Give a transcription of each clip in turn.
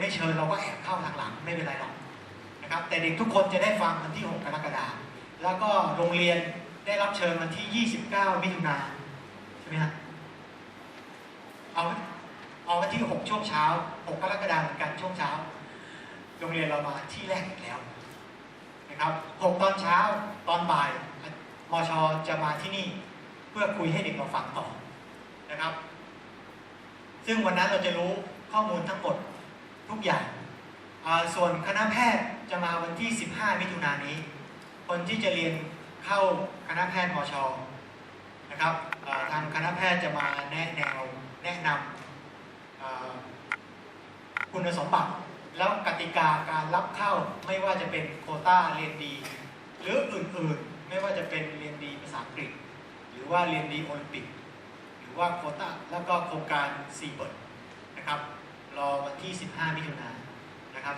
ไม่เชิญเราก็แอบเข้าทางหลังไม่เป็นไรหรอกนะครับ แต่เด็กทุกคนจะได้ฟังวันที่ 6 กรกฎาคมแล้วก็โรงเรียนได้รับเชิญวันที่ 29 มิถุนาใช่ไหมฮะเอาเอาวันที่ 6 ช่วงเช้า 6 กรกฎาคมเหมือนกันช่วงเช้า โรงเรียนเรามาที่แรกอีกแล้วนะครับ 6 ตอนเช้าตอนบ่ายมชจะมาที่นี่เพื่อคุยให้เด็กเราฟังต่อนะครับ ซึ่งวันนั้นเราจะรู้ข้อมูลทั้งหมด ทุกอย่าง ส่วนคณะแพทย์จะมาวันที่ 15 มิถุนายนนี้ คนที่จะเรียนเข้าคณะแพทย์มชนะครับทางคณะแพทย์จะมาแนะแนวแนะนำคุณสมบัติแล้วกติกาการรับเข้าไม่ว่าจะเป็นโคต้าเรียนดี หรืออื่นๆ ไม่ว่าจะเป็นเรียนดีภาษาอังกฤษ หรือว่าเรียนดีโอลิมปิก หรือว่าโคต้าแล้วก็โครงการซีเบิร์นะครับ รอวันที่ 15 มิถุนายนนะครับ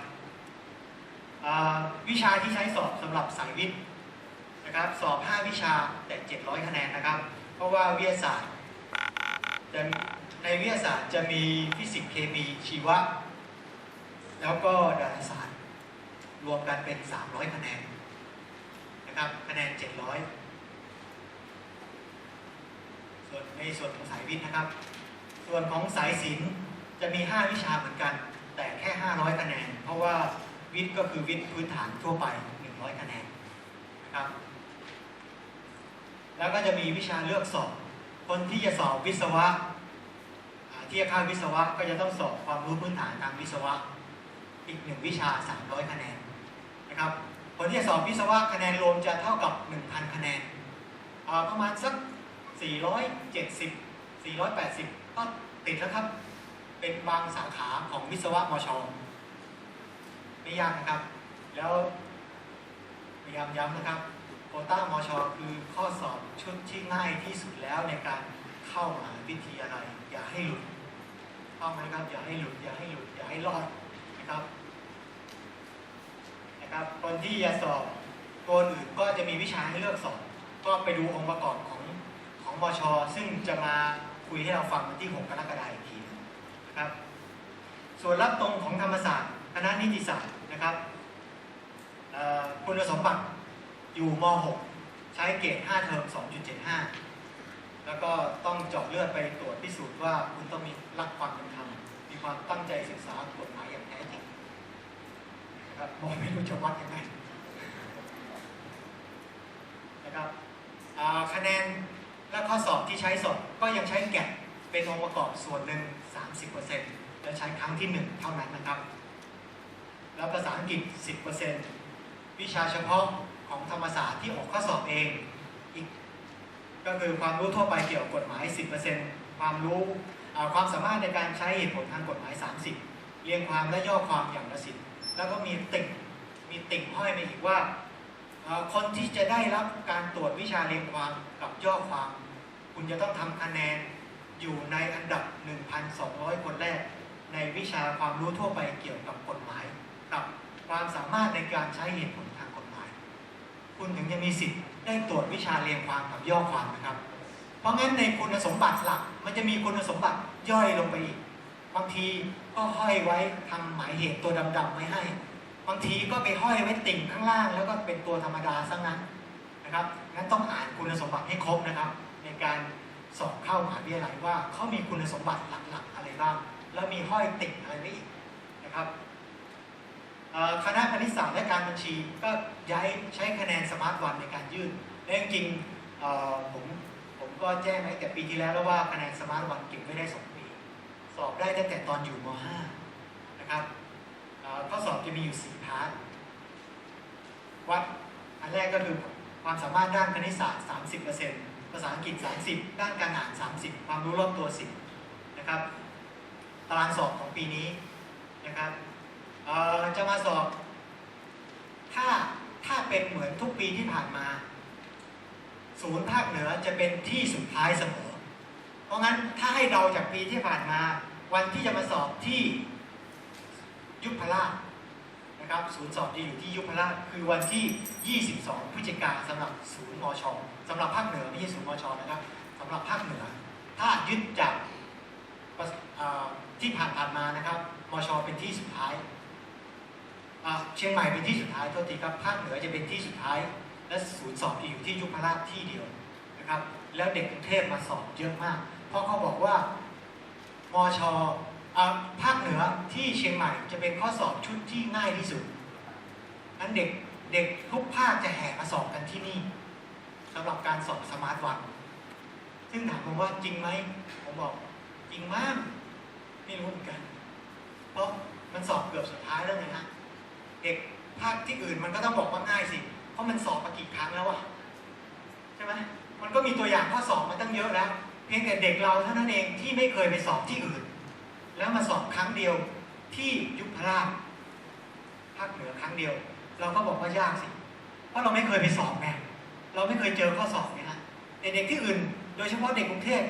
วิชาที่ใช้สอบสำหรับสายวิทย์นะครับสอบ 5 วิชาแต่ 700 คะแนนนะครับ เพราะว่าวิทยาศาสตร์ในวิทยาศาสตร์จะมีฟิสิกส์เคมีชีวะ แล้วก็ดาราศาสตร์ รวมกันเป็น 300 คะแนนนะครับคะแนน 700 ส่วนในส่วนของสายวิทย์นะครับ ส่วนของสายศิลป์ จะมี 5 วิชาเหมือนกัน แต่แค่ 500 คะแนน เพราะว่าวิทย์ก็คือวิทย์พื้นฐานทั่วไป 100 คะแนนนะครับ แล้วก็จะมีวิชาเลือกสอบ คนที่จะสอบวิศวะอ่าที่จะข้าวิศวะก็จะต้องสอบความรู้พื้นฐานทางวิศวะ อีกหนึ่งวิชา 300 คะแนนนะครับ คนที่จะสอบวิศวะคะแนนรวมจะเท่ากับ 1,000 คะแนนประมาณสัก 470 480 ก็ติดแล้วครับ เป็นบางสาขาของวิศวะมชไม่ยากนะครับ แล้วพยายามย้ำนะครับโคต้ามชคือข้อสอบชุดที่ง่ายที่สุดแล้วในการเข้ามาวิทยาลัยอย่าให้หลุดเข้าไหมครับอย่าให้หลุดอย่าให้หลุดอย่าให้รอดนะครับนะครับคนที่จะสอบตัวอื่นก็จะมีวิชาให้เลือกสอบ ก็ไปดูองค์ประกอบของของมช ซึ่งจะมาคุยให้เราฟังวันที่ 6 กรกฎาคมอีกที นะครับ ส่วนรับตรงของธรรมศาสตร์คณะนิติศาสตร์นะครับคุณสมบัติอยู่ม .6 ใช้เกรด5เทอม2.75 แล้วก็ต้องเจาะเลือดไปตรวจพิสูจน์ว่าคุณต้องมีรักความเป็นธรรมมีความตั้งใจศึกษากฎหมายอย่างแท้จริงนะครับมองไม่รู้จะวัดยังไงนะครับคะแนนและข้อสอบที่ใช้สอบก็ยังใช้แกะเป็นองค์ประกอบส่วนหนึ่ง 30%และใช้ครั้งที่ 1 เท่านั้นนะครับ แล้วภาษาอังกฤษ 10%วิชาเฉพาะของธรรมศาสตร์ที่ออกข้อสอบเองอีกก็คือความรู้ทั่วไปเกี่ยวกับกฎหมาย 10%ความรู้ความสามารถในการใช้เหตุผลทางกฎหมาย 30 เรียงความและย่อความอย่างละสิบแล้วก็มีติ่งมีติ่งห้อยมาอีกว่า คนที่จะได้รับการตรวจวิชาเรียงความกับย่อความ คุณจะต้องทำคะแนน อยู่ในอันดับ 1,200 คนแรก ในวิชาความรู้ทั่วไปเกี่ยวกับกฎหมายกับความสามารถในการใช้เหตุผลทางกฎหมาย คุณถึงจะมีสิทธิ์ได้ตรวจวิชาเรียงความกับย่อความนะครับ เพราะงั้นในคุณสมบัติหลัก มันจะมีคุณสมบัติย่อยลงไปอีก บางทีก็ห้อยไว้ทำหมายเหตุตัวดำๆไว้ให้ บางทีก็ไปห้อยไว้ติ่งข้างล่าง แล้วก็เป็นตัวธรรมดาซะงั้นนะครับงั้นต้องอ่านคุณสมบัติให้ครบนะครับ ในการ สอบเข้ามหาวิทยาลัยว่าเขามีคุณสมบัติหลักๆ อะไรบ้าง แล้วมีห้อยติ่งอะไรไว้อีกนะครับคณะคณิตศาสตร์และการบัญชีก็ย้ายใช้คะแนนสมาร์ทวันในการยื่นและจริงผมผมก็แจ้งไว้แต่ปีที่แล้วแล้วว่าคะแนนสมาร์ทวันเก็บไว้ได้2ปี สอบได้ตั้งแต่ตอนอยู่ม .5 นะครับข้อสอบจะมีอยู่ 4 พาร์ทวัดอันแรกก็คือความสามารถด้านคณิตศาสตร์ 30% ภาษาอังกฤษ 30 ด้านการอ่าน 30 ความรู้รอบตัว 10 นะครับ ตารางสอบของปีนี้นะครับจะมาสอบ ถ้าถ้าเป็นเหมือนทุกปีที่ผ่านมา ศูนย์ภาคเหนือจะเป็นที่สุดท้ายเสมอ เพราะงั้นถ้าให้เดาจากปีที่ผ่านมา วันที่จะมาสอบที่ยุพราช นะครับศูนย์สอบจะอยู่ที่ยุพราชคือวันที่ 22 พฤศจิกาสำหรับศูนย์มชสำหรับภาคเหนือไม่ใช่ศูนย์มชนะครับสำหรับภาคเหนือ ถ้ายึดจากที่ผ่านผ่านๆมานะครับมชเป็นที่สุดท้ายเชียงใหม่เป็นที่สุดท้ายโทษทีครับภาคเหนือจะเป็นที่สุดท้าย และศูนย์สอบจะอยู่ที่ยุพราชที่เดียวนะครับ แล้วเด็กกรุงเทพมาสอบเยอะมาก เพราะเขาบอกว่ามช ภาคเหนือที่เชียงใหม่จะเป็นข้อสอบชุดที่ง่ายที่สุดนั้นเด็กเด็กทุกภาคจะแห่มาสอบกันที่นี่สำหรับการสอบสมาร์ทวัน ซึ่งถามผมว่าจริงไหมผมบอกจริงมากไม่รู้เหมือนกัน เพราะมันสอบเกือบสุดท้ายแล้วไงฮะเด็กภาคที่อื่นมันก็ต้องบอกว่าง่ายสิ เพราะมันสอบมากี่ครั้งแล้วอะใช่ไหมมันก็มีตัวอย่างข้อสอบมาตั้งเยอะแล้ว เพียงแต่เด็กเราเท่านั้นเองที่ไม่เคยไปสอบที่อื่น แล้วมาสอบครั้งเดียวที่ยุพราชภาคเหนือครั้งเดียว เราก็บอกว่ายากสิ เพราะเราไม่เคยไปสอบไงเราไม่เคยเจอข้อสอบไงฮะเด็กๆที่อื่น โดยเฉพาะเด็กกรุงเทพ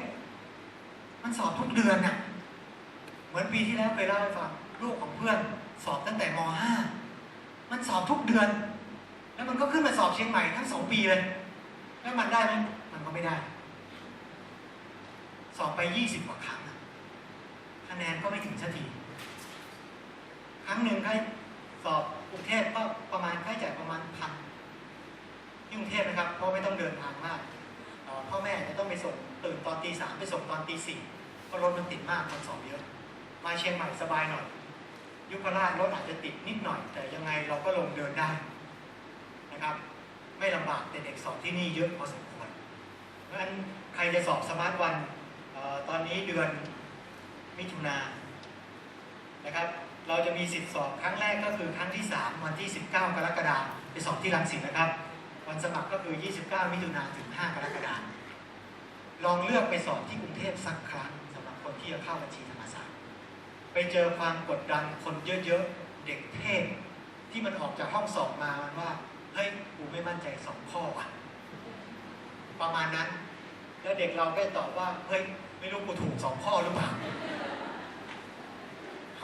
มันสอบทุกเดือนน่ะ เหมือนปีที่แล้วเคยเล่าให้ฟังลูกของเพื่อนสอบตั้งแต่ม .5 มันสอบทุกเดือน แล้วมันก็ขึ้นมาสอบเชียงใหม่ทั้งสองปีเลย แล้วมันได้ไหมมันก็ไม่ได้ สอบไปยี่สิบกว่าครั้ง คะแนนก็ไม่ถึงสักทีครั้งหนึ่งค่าสอบกรุงเทพก็ประมาณค่าใช้จ่ายประมาณพันที่กรุงเทพนะครับ เพราะไม่ต้องเดินทางมากเอ่อพ่อแม่จะต้องไปส่งตื่นตอนตีสามไปส่งตอนตีสี่เพราะรถมันติดมากคนสอบเยอะ มาเชียงใหม่สบายหน่อย ยุพราชรถอาจจะติดนิดหน่อย แต่ยังไงเราก็ลงเดินได้นะครับ ไม่ลำบากแต่เด็กสอบที่นี่เยอะพอสมควรเพราะฉะนั้นใครจะสอบสมาร์ทวันเอ่อตอนนี้เดือน มิถุนานะครับ เราจะมีสิทธิ์สอบครั้งแรกก็คือครั้งที่ 3 วันที่ 19 กรกฎาคมไปสอบที่รังสิตนะครับ วันสมัครก็คือ 29 มิถุนาถึง 5 กรกฎาคมลองเลือกไปสอบที่กรุงเทพสักครั้งสำหรับคนที่จะเข้าบัญชีธรรมศาสตร์ไปเจอความกดดันคนเยอะๆ เด็กเทพที่มันออกจากห้องสอบมามันว่าเฮ้ยกูไม่มั่นใจสองข้อว่ะประมาณนั้น แล้วเด็กเราก็ตอบว่าเฮ้ย ไม่รู้กูถูกสองข้อหรือเปล่า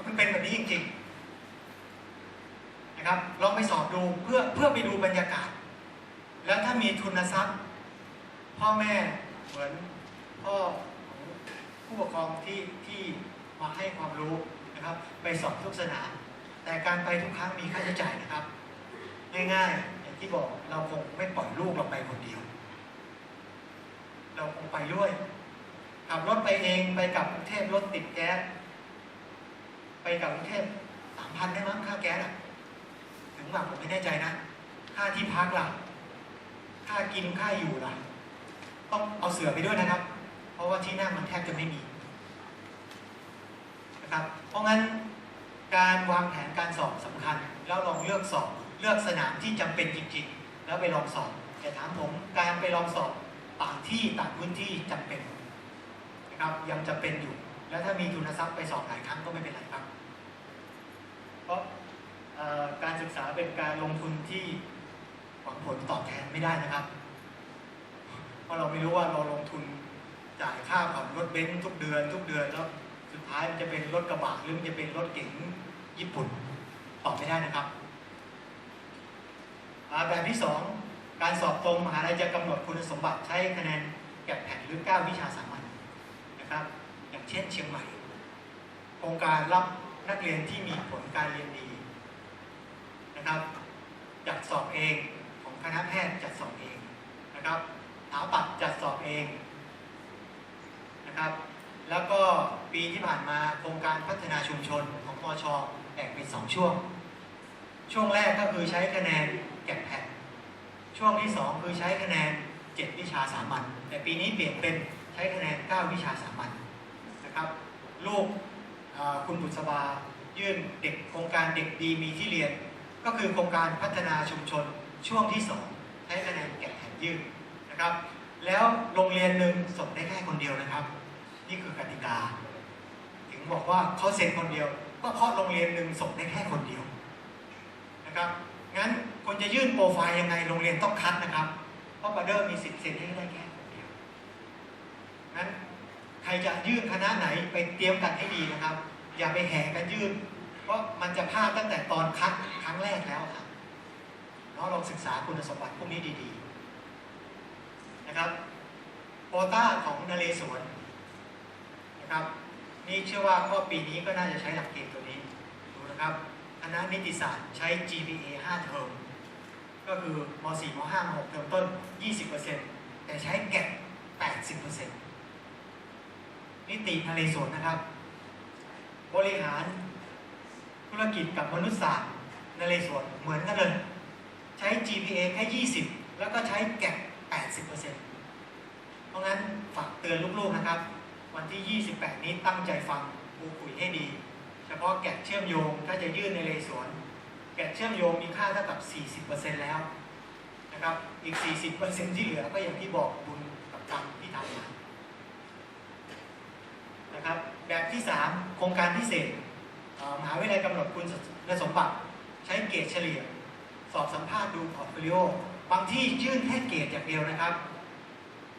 มันเป็นแบบนี้จริงๆนะครับลองไปสอบดูเพื่อเพื่อไปดูบรรยากาศ แล้วถ้ามีทุนทรัพย์ พ่อแม่เหมือนพ่อผู้ปกครองที่ที่มาให้ความรู้นะครับ ไปสอบทุกสนามแต่การไปทุกครั้งมีค่าใช้จ่ายนะครับ ง่ายๆอย่างที่บอกเราคงไม่ปล่อยลูกเราไปคนเดียว เราคงไปด้วย ขับรถไปเองไปกลับกรุงเทพรถติดแก๊สไปกลับกรุงเทพสามพันได้มั้งค่าแก๊สอะถึงแบบผมไม่แน่ใจนะ ค่าที่พักล่ะ ค่ากินค่าอยู่ล่ะ ต้องเอาเสือไปด้วยนะครับ เพราะว่าที่นั่งมันแทบจะไม่มีนะครับ เพราะงั้นการวางแผนการสอบสำคัญ แล้วลองเลือกสอบเลือกสนามที่จำเป็นจริง ๆ แล้วไปลองสอบแต่ถามผมการไปลองสอบต่างที่ต่างพื้นที่จำเป็น นะครับยังจำเป็นอยู่ แล้วถ้ามีทุนทรัพย์ไปสอบหลายครั้งก็ไม่เป็นไรครับ เพราะการศึกษาเป็นการลงทุนที่หวังผลตอบแทนไม่ได้นะครับ เพราะเราไม่รู้ว่าเราลงทุนจ่ายค่าผ่อนรถเบนซ์ทุกเดือน ทุกเดือนแล้วสุดท้ายมันจะเป็นรถกระบะหรือมันจะเป็นรถเก๋งญี่ปุ่นตอบไม่ได้นะครับแบบที่สองการสอบตรงมหาลัยจะกำหนดคุณสมบัติใช้คะแนนแกะแผนหรือ 9 วิชาสามัญ นะครับ อย่างเช่นเชียงใหม่โครงการรับนักเรียนที่มีผลการเรียนดีนะครับจัดสอบเองของคณะแพทย์จัดสอบเองนะครับสถาปัตย์จัดสอบเองนะครับ แล้วก็ปีที่ผ่านมาโครงการพัฒนาชุมชนของมอชแบ่งเป็นสองช่วง ช่วงแรกก็คือใช้คะแนนแกะแพทช่วงที่สองคือใช้คะแนน 7 วิชาสามัญแต่ปีนี้เปลี่ยนเป็น ช้คะแนน 9 วิชาสามัญนะครับลูกคุณบุษบายื่นเด็กโครงการเด็กดีมีที่เรียน ก็คือโครงการพัฒนาชุมชนช่วงที่สองใช้คะแนนแกะแผ่นยื่นนะครับ แล้วโรงเรียนหนึ่งส่งได้แค่คนเดียวนะครับ นี่คือกติกา ถึงบอกว่าเขาเซ็นคนเดียว ก็เพราะโรงเรียนหนึ่งส่งได้แค่คนเดียวนะครับงั้นคนจะยื่นโปรไฟล์ยังไงโรงเรียนต้องคัดนะครับ เพราะประเดิมมีสิทธิ์เซ็นให้ได้แค่ นั้นใครจะยื่นคณะไหนไปเตรียมกันให้ดีนะครับ อย่าไปแห่กันยื่น เพราะมันจะพลาดตั้งแต่ตอนคัดครั้งแรกแล้วครับเราลองศึกษาคุณสมบัติพวกนี้ดีๆนะครับโควต้าของนเรศวรนะครับ นี่เชื่อว่าก็ปีนี้ก็น่าจะใช้หลักเกณฑ์ตัวนี้ดูนะครับคณะนิติศาสตร์ใช้ GPA 5 เทอมก็คือม .4 ม .5 ม .6 เทอมต้น 20%แต่ใช้แกะ80% นิตินเรศวรนะครับ บริหารธุรกิจกับมนุษยศาสตร์นเรศวรเหมือนกันเลย ใช้ GPA แค่ 20 แล้วก็ใช้แกะ80%เพราะงั้นฝากเตือนลูกๆนะครับ วันที่ 28 นี้ตั้งใจฟังครูคุยให้ดี เฉพาะแกะเชื่อมโยงถ้าจะยื่นในเรศวรแกะเชื่อมโยงมีค่าเท่ากับ 40%แล้วนะครับอีก 40%ที่เหลือก็อย่างที่บอกบุญกับกรรมที่ทำมา นะครับ แบบที่ 3 โครงการพิเศษมหาวิทยาลัยกำหนดคุณสมบัติ ใช้เกรดเฉลี่ย สอบสัมภาษณ์ดูพอร์ตโฟลิโอบางที่ยื่นแค่เกรดอย่างเดียวนะครับ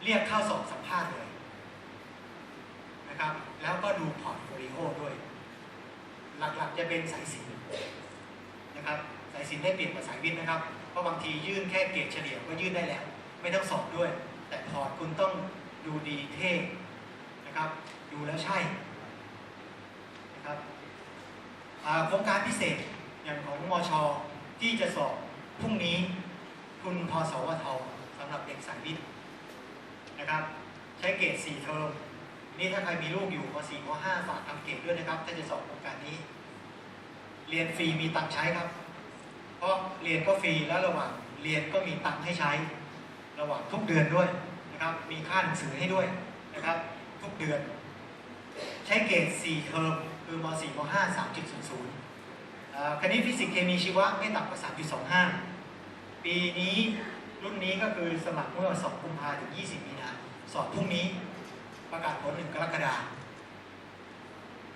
เรียกเข้าสอบสัมภาษณ์เลยนะครับ แล้วก็ดูพอร์ตโฟลิโอด้วย หลักๆจะเป็นสายสินนะครับสายสินได้เปรียบกับสายวิทย์นะครับเพราะบางทียื่นแค่เกรดเฉลี่ยก็ยื่นได้แล้ว ไม่ต้องสอบด้วย แต่พอร์ตคุณต้องดูดีเท่นะครับ ดูแล้วใช่นะครับโครงการพิเศษอย่างของมอชที่จะสอบพรุ่งนี้ทุนพสวทสำหรับเด็กสายวิทย์นะครับ ใช้เกรด4เทอมนี่ถ้าใครมีลูกอยู่ม 4 ม 5 ฝากทำเกรดด้วยนะครับ ถ้าจะสอบโครงการนี้ เรียนฟรีมีตังค์ใช้ครับ เพราะเรียนก็ฟรีแล้วระหว่างเรียนก็มีตังค์ให้ใช้ ระหว่างทุกเดือนด้วยนะครับ มีค่าหนังสือให้ด้วยนะครับ ทุกเดือน ใช้เกรด4เทอมคือม 4 ม 5 3.00คณิตฟิสิกส์เคมีชีวะไม่ต่ำกว่า 3.25 ปีนี้รุ่นนี้ก็คือสมัครเมื่อ2กุมภาถึง 20 มีนาสอบพรุ่งนี้ประกาศผล 1 กรกฎาคม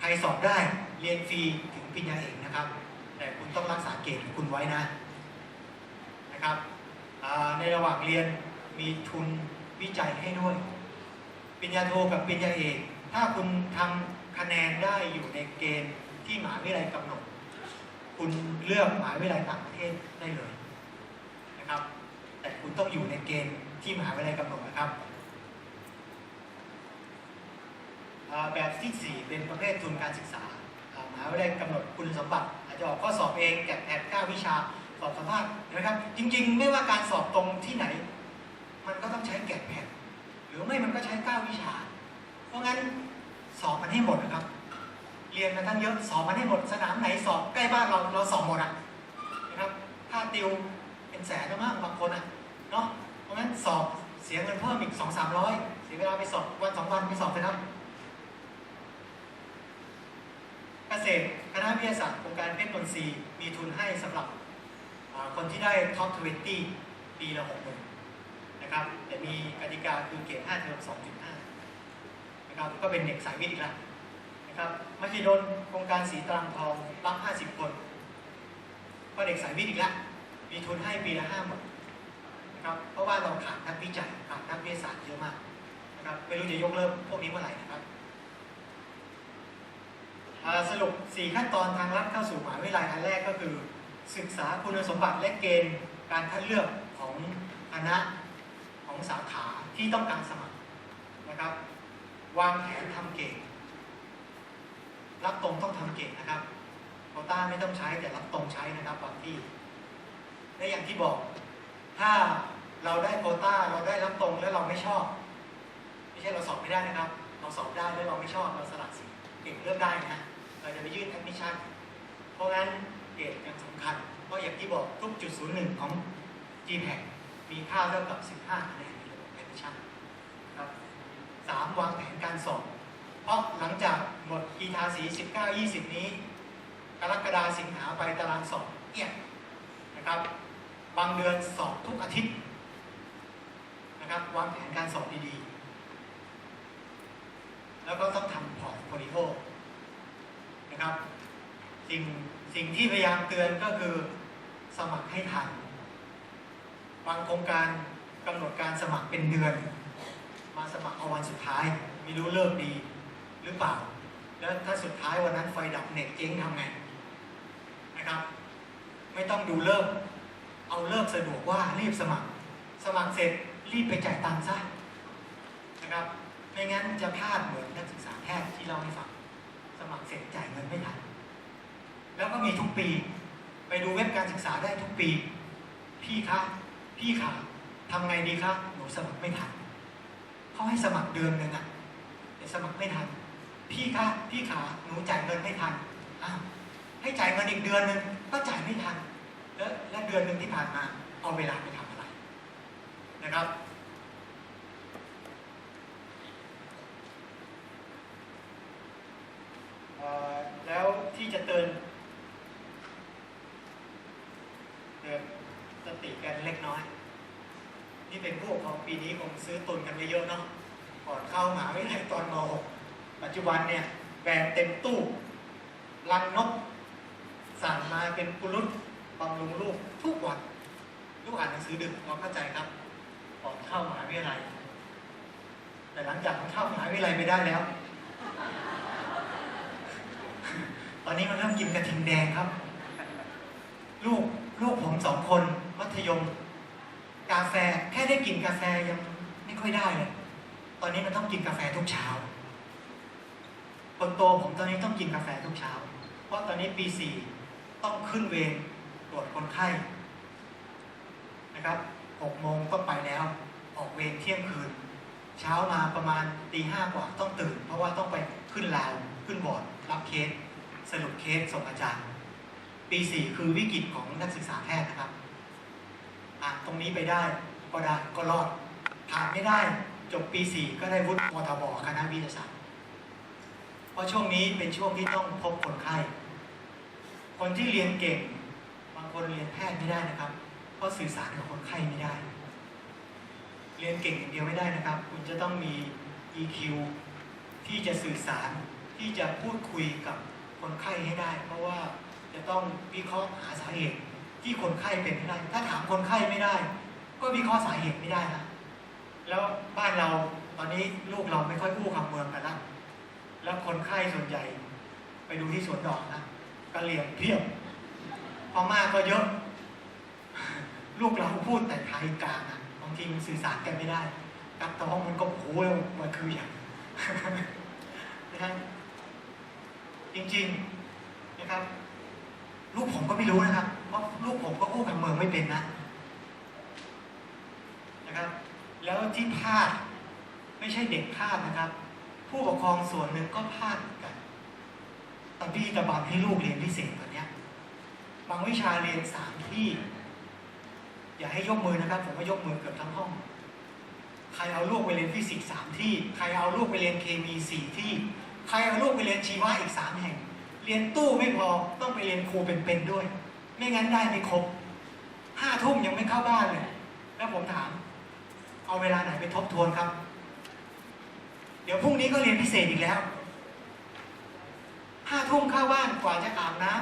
ใครสอบได้เรียนฟรีถึงปริญญาเอกนะครับ แต่คุณต้องรักษาเกรดของคุณไว้นะนะครับในระหว่างเรียนมีทุนวิจัยให้ด้วยปริญญาโทกับปริญญาเอก ถ้าคุณทำคะแนนได้อยู่ในเกณฑ์ที่หมหาวิทยาลัยกำหนด คุณเลือกหมหาวิทยาลัยต่างประเทศได้เลยนะครับ แต่คุณต้องอยู่ในเกณฑ์ที่มหาวิทยาลัยกำหนดนะครับแบบที่ 4 เป็นประเภททุนการศึกษาอ่ามหาวิทยาลัยกำหนดคุณสมบัติ อาจจะออกข้อสอบเองแกะแผด9วิชาสอบสัมภาษณ์นะครับ จริง ๆ ไม่ว่าการสอบตรงที่ไหน มันก็ต้องใช้แกะแผดหรือไม่มันก็ใช้ 9 วิชา เพราะงั้นสอบมันให้หมดนะครับ เรียนมาตั้งเยอะสอบมันให้หมดสนามไหนสอบใกล้บ้านเราเราสอบหมดอะนะครับค่าติวเป็นแสนมั้งบางคนอะเนาะเพราะงั้นสอบเสียเงินเพิ่มอีกสองสามร้อยเสียเวลาไปสอบวันสองวันไปสอบไปครับเกษตรคณะวิทยาศาสตร์โครงการเพชรนนทรีมีทุนให้สำหรับคนที่ได้ท็อป20ปีละหกหมื่นนะครับแต่มีกติกาคือเกรด5เทอม2.5 นะครับ ก็เป็นเด็กสายวิทย์อีกแล้วนะครับมหิดลโครงการสีตรังทองรับ 50 คน ก็เด็กสายวิทย์อีกแล้วมีทุนให้ปีละห้าหมื่นนะครับ เพราะว่าเราขาดนักวิจัยขาดนักวิทยาศาสตร์เยอะมากนะครับ ไม่รู้จะยกเลิกพวกนี้เมื่อไหร่นะครับสรุป 4 ขั้นตอนทางลัดเข้าสู่มหาวิทยาลัยอันแรกก็คือ ศึกษาคุณสมบัติและเกณฑ์การคัดเลือกของคณะของสาขาที่ต้องการสมัครนะครับ วางแผนทำเกณฑ์รับตรงต้องทำเก่งนะครับโควต้าไม่ต้องใช้แต่รับตรงใช้นะครับบางที่และอย่างที่บอก ถ้าเราได้โควต้าเราได้รับตรงแล้วเราไม่ชอบ ไม่ใช่เราสอบไม่ได้นะครับ เราสอบได้แล้วเราไม่ชอบเราสลัดสิเก่งเลือกได้นะเราจะไปยื่นแอดมิชชั่นเพราะงั้นเกรดยังสำคัญ เพราะอย่างที่บอกทุกจุดศูนย์หนึ่งของ GPAC มีค่าเท่ากับ 15คะแนน 3 วางแผนการสอบเพราะหลังจากหมดกีทาสี 19-20 นี้ กรกฎาสิงหาไปตารางสอบเนี่ยนะครับ บางเดือนสอบทุกอาทิตย์นะครับวางแผนการสอบดีๆ แล้วก็ต้องทำพอร์ตโฟลิโอนะครับสิ่งสิ่งที่พยายามเตือนก็คือสมัครให้ทันวางโครงการกำหนดการสมัครเป็นเดือน มาสมัครเอาวันสุดท้ายไม่รู้เลิกดีหรือเปล่า แล้วถ้าสุดท้ายวันนั้นไฟดับเน็ตเจ๊งทำไงนะครับ ไม่ต้องดูเลิกเอาเลิกสะดวกว่ารีบสมัคร สมัครเสร็จรีบไปจ่ายตังค์ซะนะครับไม่งั้นจะพลาดเหมือนนักศึกษาแพทย์ที่เล่าให้ฟังสมัครเสร็จจ่ายเงินไม่ทันแล้วก็มีทุกปี ไปดูเว็บการศึกษาได้ทุกปี พี่คะพี่ขาทำไงดีคะหนูสมัครไม่ทัน เขาให้สมัครเดือนหนึ่งอะแต่สมัครไม่ทัน พี่คะพี่ขาหนูจ่ายเงินไม่ทันอ้าวให้จ่ายเงินอีกเดือนหนึ่งก็จ่ายไม่ทัน แล้วและเดือนหนึ่งที่ผ่านมาเอาเวลาไปทำอะไรนะครับ เอ่อแล้วที่จะเตือนเตือนสติกันเล็กน้อย นี่เป็นผู้ปกครองปีนี้คง ซื้อตุนกันไปเยอะเนาะก่อนเข้ามหาวิทยาลัยตอนม .6 ปัจจุบันเนี่ยแบรนด์เต็มตู้รังนก สั่งมาเป็นกุลุตบำรุงลูกทุกวันลูกอ่านหนังสือดึกเราเข้าใจครับก่อนเข้ามหาวิทยาลัยแต่หลังจากมันเข้ามหาวิทยาลัยไปได้แล้ว ตอนนี้มันเริ่มกินกระทิงแดงครับ ลูกลูกผมสองคนมัธยม กาแฟแค่ได้กินกาแฟยัง ค่อยได้เลย ตอนนี้มันต้องกินกาแฟทุกเช้า คนโตผมตอนนี้ต้องกินกาแฟทุกเช้า เพราะตอนนี้ปีสี่ต้องขึ้นเวรตรวจคนไข้นะครับหกโมงต้องไปแล้ว ออกเวรเที่ยงคืน เช้ามาประมาณตีห้ากว่าต้องตื่น เพราะว่าต้องไปขึ้นลาวขึ้นบอร์ดรับเคส สรุปเคสส่งอาจารย์ ปีสี่คือวิกฤตของนักศึกษาแพทย์นะครับอ่านตรงนี้ไปได้ก็ได้ก็รอด ผ่านไม่ได้จบปีสี่ก็ได้วุฒิมทบคณะวิทยาศาสตร์ เพราะช่วงนี้เป็นช่วงที่ต้องพบคนไข้ คนที่เรียนเก่ง บางคนเรียนแพทย์ไม่ได้นะครับ เพราะสื่อสารกับคนไข้ไม่ได้ เรียนเก่งอย่างเดียวไม่ได้นะครับ คุณจะต้องมี EQ ที่จะสื่อสารที่จะพูดคุยกับคนไข้ให้ได้ เพราะว่าจะต้องวิเคราะห์หาสาเหตุที่คนไข้เป็นให้ได้ ถ้าถามคนไข้ไม่ได้ ก็วิเคราะห์สาเหตุไม่ได้นะ แล้วบ้านเราตอนนี้ลูกเราไม่ค่อยอู้คำเมืองกันล้วแล้วคนไข้ส่วนใหญ่ไปดูที่สวนดอกนะกะเหลี่ยงเพียบพม่าก็เยอะ ลูกเราพูดแต่ไทยกลางอะบางทีมันสื่อสารกันไม่ได้กับท้องมันก็โผล่มันคืออย่างนะครับจริงๆนะครับ ลูกผมก็ไม่รู้นะครับเพราะลูกผมก็กู้กับเมืองไม่เป็นนะนะครับ แล้วที่พลาดไม่ใช่เด็กพลาดนะครับ ผู้ปกครองส่วนหนึ่งก็พลาดเหมือนกันตะบี้ตะบันให้ลูกเรียนพิเศษตอนเนี้ยบางวิชาเรียนสามที่ อย่าให้ยกมือนะครับ ผมก็ยกมือเกือบทั้งห้อง ใครเอาลูกไปเรียนฟิสิกส์สามที่ ใครเอาลูกไปเรียนเคมีสี่ที่ ใครเอาลูกไปเรียนชีวะอีกสามแห่ง เรียนตู้ไม่พอต้องไปเรียนครูเป็นๆด้วย ไม่งั้นได้ไม่ครบห้าทุ่มยังไม่เข้าบ้านเลยแล้วผมถาม เอาเวลาไหนไปทบทวนครับ เดี๋ยวพรุ่งนี้ก็เรียนพิเศษอีกแล้วห้าทุ่มเข้าบ้านกว่าจะอาบน้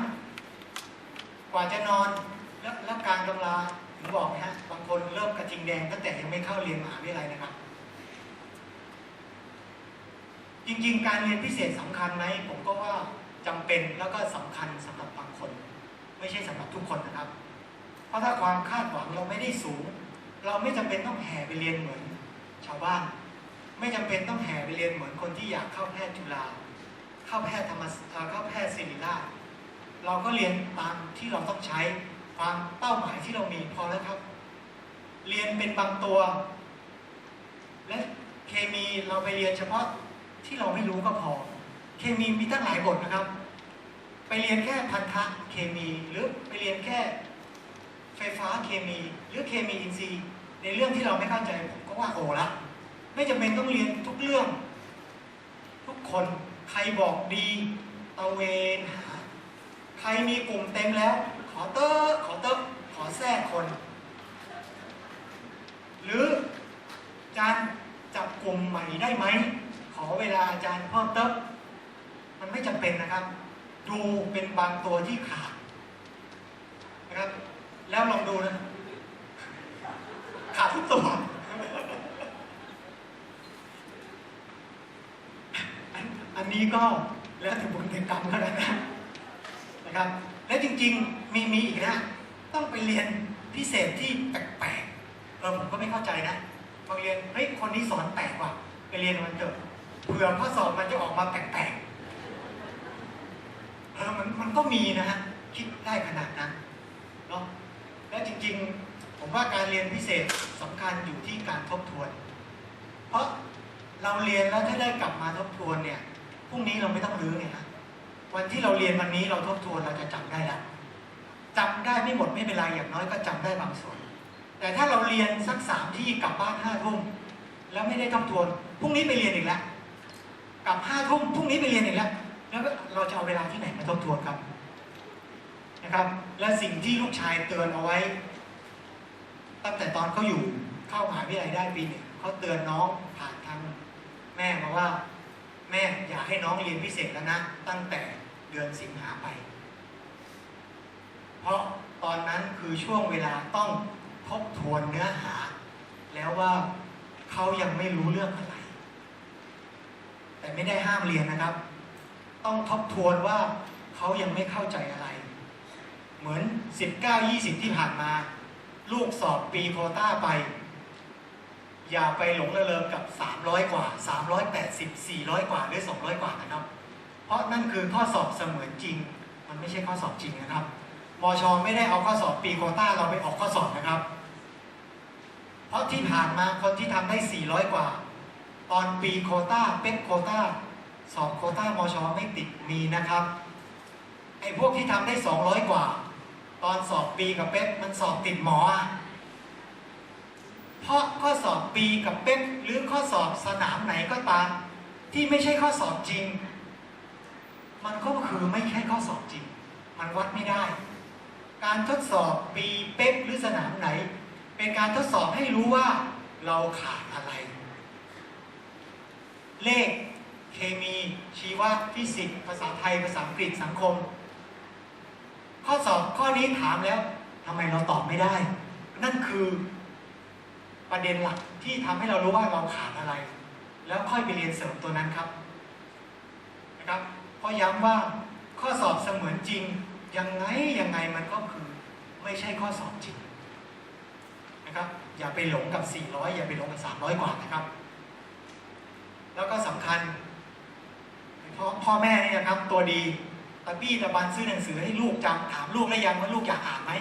ำกว่าจะนอนแล้วแล้วการตำราผมบอกนะฮะบางคนเริ่มกระทิงแดงตั้งแต่ยังไม่เข้าเรียนมหาวิทยาลัยนะครับ จริงๆ การเรียนพิเศษสำคัญไหมผมก็ว่าจำเป็นแล้วก็สำคัญสำหรับบางคน ไม่ใช่สำหรับทุกคนนะครับ เพราะถ้าความคาดหวังเราไม่ได้สูง เราไม่จำเป็นต้องแห่ไปเรียนเหมือนชาวบ้าน ไม่จำเป็นต้องแห่ไปเรียนเหมือนคนที่อยากเข้าแพทย์จุฬาเข้าแพทย์ธรรมศเอ่อเข้าแพทย์ศิริราชเราก็เรียนตามที่เราต้องใช้ความเป้าหมายที่เรามีพอแล้วครับ เรียนเป็นบางตัว และเคมีเราไปเรียนเฉพาะที่เราไม่รู้ก็พอ เคมีมีตั้งหลายบทนะครับ ไปเรียนแค่พันธะเคมีหรือไปเรียนแค่ไฟฟ้าเคมี หรือเคมีอินทรีย์ ในเรื่องที่เราไม่เข้าใจผมก็ว่าโอ้ละไม่จำเป็นต้องเรียนทุกเรื่อง ทุกคนใครบอกดีตะเวนหาใครมีกลุ่มเต็มแล้ว ขอเตอร์ขอเตอร์ขอแทรกคน หรืออาจารย์จับกลุ่มใหม่ได้ไหม ขอเวลาอาจารย์เพิ่มเติมมันไม่จำเป็นนะครับ ดูเป็นบางตัวที่ขาดนะครับ แล้วลองดูนะ ขาดทุกตัวอันอันนี้ก็แล้วแต่บุญแต่กรรมแล้วนะนะครับ และจริงๆมีมีอีกนะ ต้องไปเรียนพิเศษที่แปลกๆเออผมก็ไม่เข้าใจนะบางเรียนเฮ้ยคนนี้สอนแปลกว่ะไปเรียนมันเถอะเผื่อข้อสอบมันจะออกมาแปลกๆเออมันมันก็มีนะฮะคิดได้ขนาดนั้นเนาะและจริงๆ ผมว่าการเรียนพิเศษสำคัญอยู่ที่การทบทวน เพราะเราเรียนแล้วถ้าได้กลับมาทบทวนเนี่ยพรุ่งนี้เราไม่ต้องรื้อไงฮะวันที่เราเรียนวันนี้เราทบทวนเราจะจำได้ล้วจำได้ไม่หมดไม่เป็นไรอย่างน้อยก็จำได้บางส่วน แต่ถ้าเราเรียนสักสามที่กลับบ้านห้าทุ่มแล้วไม่ได้ทบทวนพรุ่งนี้ไปเรียนอีกแล้วกลับห้าทุ่มพรุ่งนี้ไปเรียนอีกแล้วแล้วเราจะเอาเวลาที่ไหนมาทบทวนครับนะครับ และสิ่งที่ลูกชายเตือนเอาไว้ ตั้งแต่ตอนเขาอยู่เข้ามหาวิทยาลัยได้ปีหนึ่งเขาเตือนน้องผ่านทางแม่มาว่า แม่อยากให้น้องเรียนพิเศษแล้วนะ ตั้งแต่เดือนสิงหาไป เพราะตอนนั้นคือช่วงเวลาต้องทบทวนเนื้อหา แล้วว่าเขายังไม่รู้เรื่องอะไร แต่ไม่ได้ห้ามเรียนนะครับ ต้องทบทวนว่าเขายังไม่เข้าใจอะไร เหมือน 19-20 ที่ผ่านมา ลูกสอบปีโควต้าไป อย่าไปหลงระเริงกับ 300 กว่า 380 400 กว่าหรือ 200 กว่านะครับ เพราะนั่นคือข้อสอบเสมือนจริง มันไม่ใช่ข้อสอบจริงนะครับมชไม่ได้เอาข้อสอบปีโควต้าเราไปออกข้อสอบนะครับ เพราะที่ผ่านมาคนที่ทำได้ 400 กว่า ตอนปีโคต้าเป็นโคต้าสอบโคต้ามชไม่ติดมีนะครับไอ้พวกที่ทำได้ 200 กว่า ตอนสอบปีกับเป็ดมันสอบติดหมออะเพราะข้อสอบปีกับเป็ดหรือข้อสอบสนามไหนก็ตาม ที่ไม่ใช่ข้อสอบจริง มันก็คือไม่ใช่ข้อสอบจริง มันวัดไม่ได้ การทดสอบปีเป๊กหรือสนามไหน เป็นการทดสอบให้รู้ว่าเราขาดอะไร เลข เคมี ชีวะฟิสิกส์ภาษาไทย ภาษาอังกฤษสังคม ข้อสอบข้อนี้ถามแล้วทำไมเราตอบไม่ได้ นั่นคือประเด็นหลักที่ทำให้เรารู้ว่าเราขาดอะไร แล้วค่อยไปเรียนเสริมตัวนั้นครับนะครับเพราะย้ำว่าข้อสอบเสมือนจริงยังไงยังไงมันก็คือไม่ใช่ข้อสอบจริงนะครับ อย่าไปหลงกับ 400 อย่าไปหลงกับ 300 กว่านะครับ แล้วก็สำคัญพ่อพ่อแม่นี่นะครับตัวดี ตะบี้ตะบันซื้อหนังสือให้ลูกจำถามลูกแล้ยังว่าลูกอยากอ่านไหม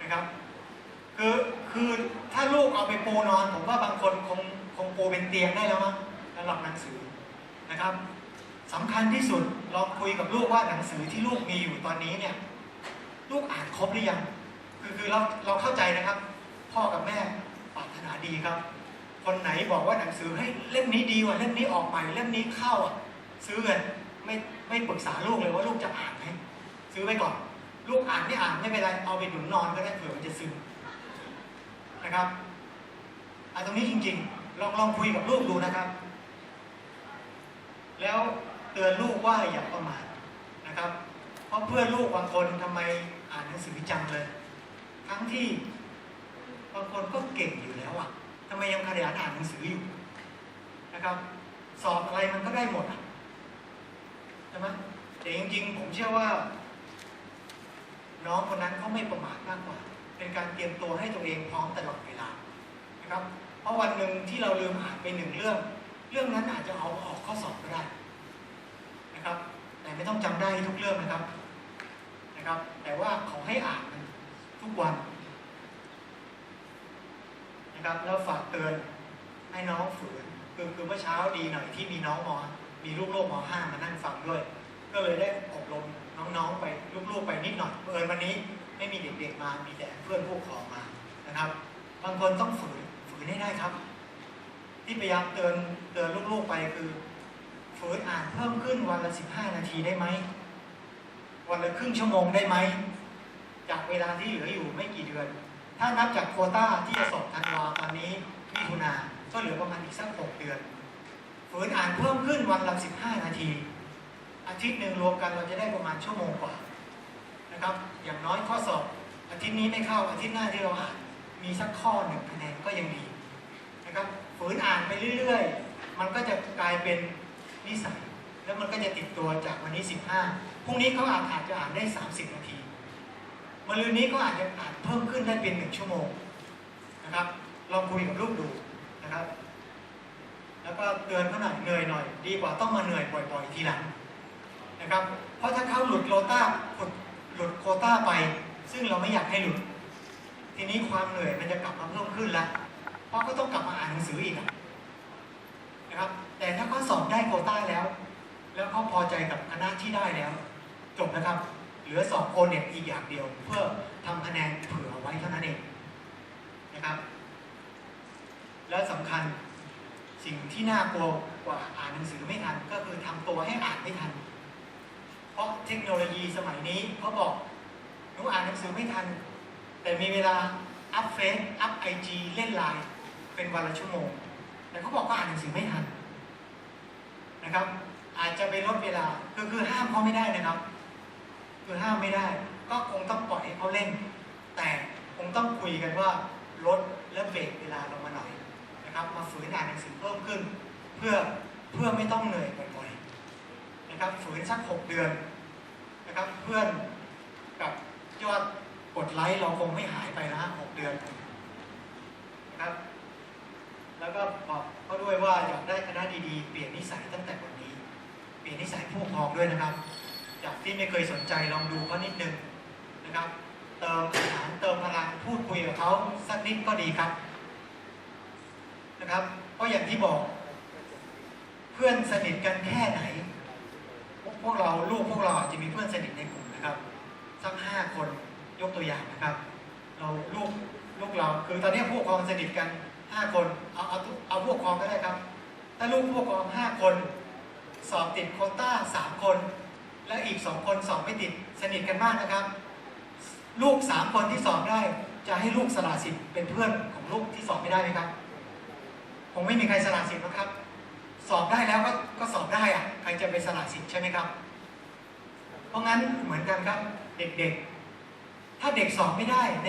นะครับคือคือถ้าลูกเอาไปปูนอนผมว่าบางคนคงคงปูเป็นเตียงได้แล้วมั้งสำหรับหนังสือนะครับสำคัญที่สุดลองคุยกับลูกว่าหนังสือที่ลูกมีอยู่ตอนนี้เนี่ย ลูกอ่านครบหรือยัง คือคือเราเราเข้าใจนะครับ พ่อกับแม่ปรารถนาดีครับ คนไหนบอกว่าหนังสือให้เล่มนี้ดีกว่าเล่มนี้ออกใหม่เล่มนี้เข้าอะ ซื้อกันไม่ไม่ปรึกษาลูกเลยว่าลูกจะอ่านไหมซื้อไว้ก่อน ลูกอ่านไม่อ่านไม่เป็นไรเอาไปหนุนนอนก็ได้เผื่อมันจะซึมนะครับอะตรงนี้จริงๆ ลองลองคุยกับลูกดูนะครับ แล้วเตือนลูกว่าอย่าประมาทนะครับ เพราะเพื่อนลูกบางคนทำไมอ่านหนังสือจังเลย ทั้งที่บางคนก็เก่งอยู่แล้วอะทำไมยังขยันอ่านหนังสืออยู่นะครับ สอบอะไรมันก็ได้หมดอะ ช่ไหมแต่จริงๆ ผมเชื่อว่า น้องคนนั้นเขาไม่ประมาทมากกว่า เป็นการเตรียมตัวให้ตัวเองพร้อมตลอดเวลานะครับ เพราะวันหนึ่งที่เราลืมอ่านไปหนึ่งเรื่อง เรื่องนั้นอาจจะเอาออกข้อสอบก็ได้นะครับ แต่ไม่ต้องจำได้ทุกเรื่องนะครับนะครับ แต่ว่าขอให้อ่านมันทุกวันนะครับแล้วฝากเตือนให้น้องฝืนคือคือเมื่อเช้าดีหน่อยที่มีน้องมอ มีลูกโลกมห้ามานั่งฟังด้วย ก็เลยได้อบรมน้องๆไปลูกๆไปนิดหน่อยเออวันนี้ไม่มีเด็กๆมา มีแต่เพื่อนผู้ปกครองมานะครับ บางคนต้องฝืนฝืนให้ได้ครับ ที่พยายามเตือนเตือนลูกๆไปคือ ฝืนอ่านเพิ่มขึ้นวันละ 15 นาทีได้ไหมวันละครึ่งชั่วโมงได้ไหมจากเวลาที่เหลืออยู่ไม่กี่เดือน ถ้านับจากโคต้าที่จะสอบธันวาตอนนี้มิถุนาก็เหลือประมาณอีกสัก6เดือน ฝืนอ่านเพิ่มขึ้นวันละ15นาที อาทิตย์หนึ่งรวมกันเราจะได้ประมาณชั่วโมงกว่านะครับ อย่างน้อยข้อสอบอาทิตย์นี้ไม่เข้าอาทิตย์หน้าที่เราอ่านมีสักข้อหนึ่งคะแนนก็ยังดีนะครับฝืนอ่านไปเรื่อยๆ มันก็จะกลายเป็นนิสัยแล้วมันก็จะติดตัวจากวันนี้ 15พรุ่งนี้เขาอาจอาจจะอ่านได้ 30 นาทีมะรืนนี้ก็อาจจะอ่านเพิ่มขึ้นได้เป็นหนึ่งชั่วโมงนะครับลองคุยกับลูกดูนะครับ แล้วก็เตือนเขาหน่อยเหนื่อยหน่อย ดีกว่าต้องมาเหนื่อยบ่อยๆทีหลังนะครับ เพราะถ้าเขาหลุดโลต้าหลุดหลุดโคต้าไป ซึ่งเราไม่อยากให้หลุด ทีนี้ความเหนื่อยมันจะกลับมาเพิ่มขึ้นล้วเพราะก็ต้องกลับมาอ่านหนังสืออีกนะครับ แต่ถ้าเขาสอบได้โคต้าแล้ว แล้วเขาพอใจกับคณะที่ได้แล้ว จบนะครับ เหลือสอบโอเน็ตอีกอย่างเดียว เพื่อทำคะแนนเผื่อไว้เท่านั้นเองนะครับ และสำคัญ สิ่งที่น่ากลัวกว่าอ่านหนังสือไม่ทัน ก็คือทำตัวให้อ่านไม่ทัน เพราะเทคโนโลยีสมัยนี้เขาบอกหนูอ่านหนังสือไม่ทัน แต่มีเวลาอัพเฟซอัพไอจีเล่นไลน์เป็นวันละชั่วโมงแต่เขาบอกว่าอ่านหนังสือไม่ทันนะครับ อาจจะไปลดเวลาคือคือห้ามเขาไม่ได้นะครับ คือห้ามไม่ได้ ก็คงต้องปล่อยให้เขาเล่น แต่คงต้องคุยกันว่าลดและเบรกเวลาลงมาหน่อย นะครับมาฝืนอ่านหนังสือเพิ่มขึ้น เพื่อเพื่อไม่ต้องเหนื่อยบ่อยๆนะครับฝืนสักหกเดือนนะครับเพื่อนกับยอดกดไลค์เราคงไม่หายไปนะหกเดือนนะครับแล้วก็บอกเขาด้วยว่าอยากได้คณะดีๆ เปลี่ยนนิสัยตั้งแต่วันนี้ เปลี่ยนนิสัยผู้ปกครองด้วยนะครับ จากที่ไม่เคยสนใจลองดูเขานิดนึงนะครับ เติมอาหารเติมพลังพูดคุยกับเขาสักนิดก็ดีครับ นะครับ เพราะอย่างที่บอก เพื่อนสนิทกันแค่ไหน พวกเราลูกพวกเราอาจจะมีเพื่อนสนิทในกลุ่มนะครับสักห้าคนยกตัวอย่างนะครับ เราลูกลูกเราคือตอนนี้ผู้ปกครองสนิทกันห้าคนเอาเอาเอาผู้ปกครองก็ได้ครับ ถ้าลูกผู้ปกครองห้าคน สอบติดโคต้าสามคน และอีกสองคนสอบไม่ติดสนิทกันมากนะครับลูกสามคนที่สอบได้ จะให้ลูกสละสิทธิ์เป็นเพื่อนของลูกที่สอบไม่ได้ไหมครับ คงไม่มีใครสละสิทธิ์หรอกครับ สอบได้แล้วก็ก็สอบได้อะใครจะไปสละสิทธิ์ใช่ไหมครับ เพราะงั้นเหมือนกันครับ เด็กๆ ถ้าเด็กสอบไม่ได้ใน